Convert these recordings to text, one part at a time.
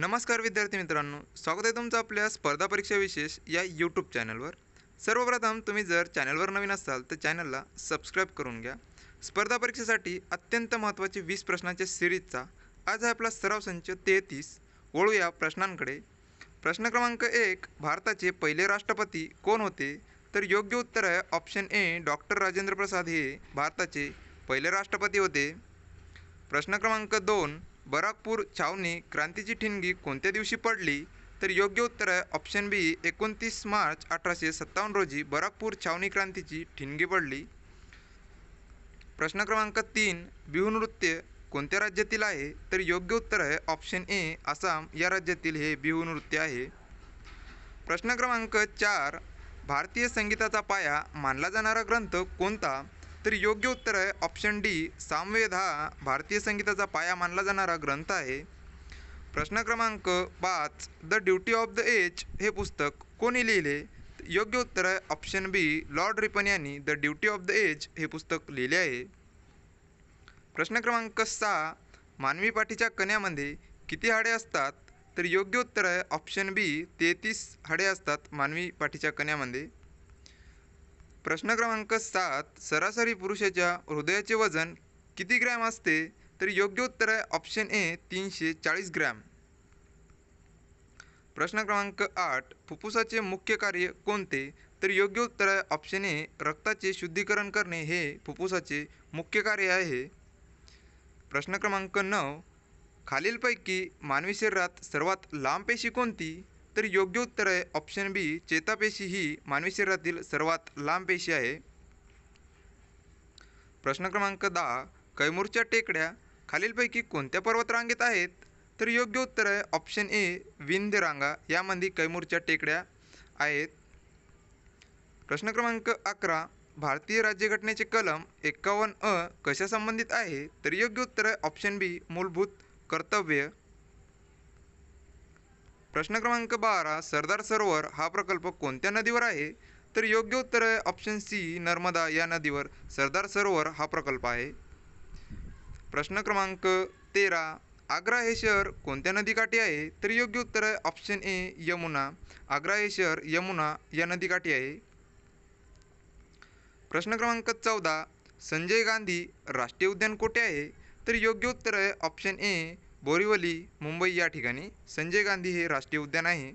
नमस्कार विद्यार्थी मित्रांनो स्वागत आहे तुमचं आपल्या स्पर्धा परीक्षा विशेष या यूट्यूब चॅनलवर सर्वप्रथम तुम्ही जर चॅनलवर नवीन असाल तर चॅनलला सबस्क्राईब करून घ्या. स्पर्धा परीक्षेसाठी अत्यंत महत्त्वाचे वीस प्रश्नांच्या सिरीजचा आज आहे आपला सराव संच तेहतीस. वळूया प्रश्नांकडे. प्रश्न क्रमांक एक भारताचे पहिले राष्ट्रपती कोण होते? तर योग्य उत्तर आहे option A doctor Rajendra Prasad हे भारताचे पहिले राष्ट्रपती होते. प्रश्न क्रमांक दोन बराकपूर छावणी क्रांतीची ठिणगी कोणत्या दिवशी पडली? तर योग्य उत्तर आहे ऑप्शन बी एकोणतीस मार्च अठराशे सत्तावन्न रोजी बराकपूर छावणी क्रांतीची ठिणगी पडली. प्रश्न क्रमांक तीन बिहू नृत्य कोणत्या राज्यातील आहे? तर योग्य उत्तर आहे ऑप्शन ए आसाम. या राज्यातील हे बिहू नृत्य आहे. प्रश्न क्रमांक चार भारतीय संगीताचा पाया मानला जाणारा ग्रंथ कोणता? तर योग्य उत्तर आहे. ऑप्शन डी सामवेद हा भारतीय संगीताचा पाया मानला जाणारा ग्रंथ आहे. प्रश्न क्रमांक पाच the duty of the age हे पुस्तक कोणी लिहिले? योग्य उत्तर आहे. ऑप्शन बी लॉर्ड रिपन यांनी the duty of the age हे पुस्तक लिहिले आहे. प्रश्न क्रमांक सहा मानवी पाठीच्या कण्यामध्ये किती हाडे असतात? तर योग्य उत्तर आहे. ऑप्शन बी तेहतीस हाडे असतात मानवी पाठीच्या कण्यामध्ये. प्रश्न क्रमांक सात सरासरी पुरुषाच्या हृदयाचे वजन किती ग्रॅम असते? तर योग्य उत्तर आहे ऑप्शन ए तीनशे चाळीस ग्रॅम. प्रश्न क्रमांक आठ फुफ्फुसाचे मुख्य कार्य कोणते? तर योग्य उत्तर आहे ऑप्शन ए रक्ताचे शुद्धीकरण करणे. हे फुफ्फुसाचे मुख्य कार्य आहे. प्रश्न क्रमांक नऊ खालीलपैकी मानवी शरीरात सर्वात लांब पेशी कोणती? तर योग्य उत्तर आहे. ऑप्शन बी चेतापेशी ही मानवी शरीरातील सर्वात लांब पेशी आहे. प्रश्न क्रमांक दहा कैमूरच्या टेकड्या खालीलपैकी कोणत्या पर्वतरांगेत आहेत? तर योग्य उत्तर आहे. ऑप्शन ए विंध्य रांगा यामध्ये कैमूरच्या टेकड्या आहेत. प्रश्न क्रमांक अकरा भारतीय राज्यघटनेचे कलम एक्कावन्न अ कशा संबंधित आहे? तर योग्य उत्तर आहे. ऑप्शन बी मूलभूत कर्तव्य. प्रश्न क्रमांक बारा सरदार सरोवर हा प्रकल्प कोणत्या नदीवर आहे? तर योग्य उत्तर आहे ऑप्शन सी नर्मदा या नदीवर. सरदार सरोवर हा प्रकल्प आहे. प्रश्न क्रमांक तेरा आग्रा हे शहर कोणत्या नदीकाठी आहे? तर योग्य उत्तर आहे ऑप्शन ए यमुना. आग्रा हे शहर यमुना या नदीकाठी आहे. प्रश्न क्रमांक चौदा संजय गांधी राष्ट्रीय उद्यान कोठे आहे? तर योग्य उत्तर आहे ऑप्शन ए बोरिवली मुंबई या ठिकाणी संजय गांधी हे राष्ट्रीय उद्यान आहे.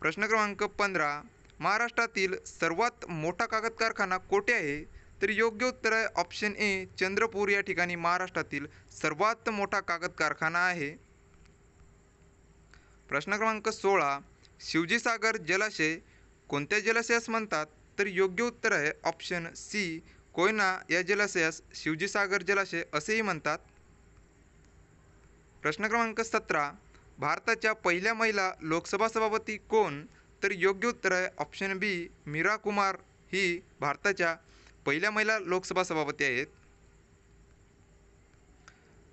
प्रश्न क्रमांक पंधरा महाराष्ट्रातील सर्वात मोठा कागद कारखाना कोठे आहे? तर योग्य उत्तर आहे ऑप्शन ए चंद्रपूर या ठिकाणी महाराष्ट्रातील सर्वात मोठा कागद कारखाना आहे. प्रश्न क्रमांक सोळा शिवजीसागर जलाशय कोणत्या जलाशयास म्हणतात? तर योग्य उत्तर आहे ऑप्शन सी कोयना या जलाशयास शिवजीसागर जलाशय असेही म्हणतात. प्रश्न क्रमांक सतरा. भारताच्या पहिल्या महिला लोकसभा सभापती कोण? तर योग्य उत्तर आहे ऑप्शन बी मीरा कुमार. ही भारताच्या पहिल्या महिला लोकसभा सभापती आहेत.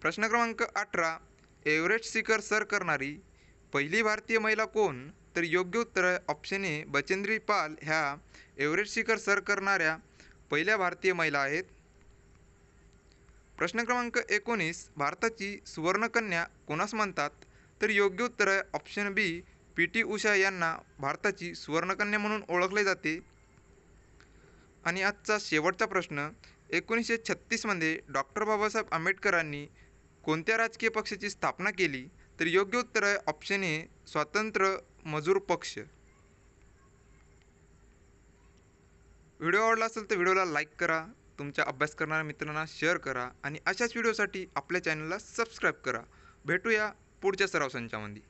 प्रश्न क्रमांक अठरा. एव्हरेस्ट शिखर सर करणारी पहिली भारतीय महिला कोण? तर योग्य उत्तर आहे ऑप्शन ए बचेंद्री पाल. ह्या एव्हरेस्ट शिखर सर करणाऱ्या पहिल्या भारतीय महिला आहेत. प्रश्न क्रमांक एकोणीस भारताची सुवर्णकन्या कोणास म्हणतात? तर योग्य उत्तर आहे option B P T Usha यांना भारताची सुवर्णकन्या म्हणून ओळखले जाते. आणि आजचा शेवटचा प्रश्न एकोणीसशे छत्तीसमध्ये डॉक्टर बाबासाहेब आंबेडकरांनी कोणत्या राजकीय पक्षाची स्थापना केली? तर योग्य उत्तर आहे ऑप्शन ए स्वातंत्र्य मजूर पक्ष. व्हिडिओ आवडला असेल तर व्हिडिओला लाईक करा. तुमच्या अभ्यास करणाऱ्या मित्रांना शेअर करा आणि अशाच व्हिडिओसाठी आपल्या चॅनलला सबस्क्राईब करा. भेटूया पुढच्या सराव संचामध्ये.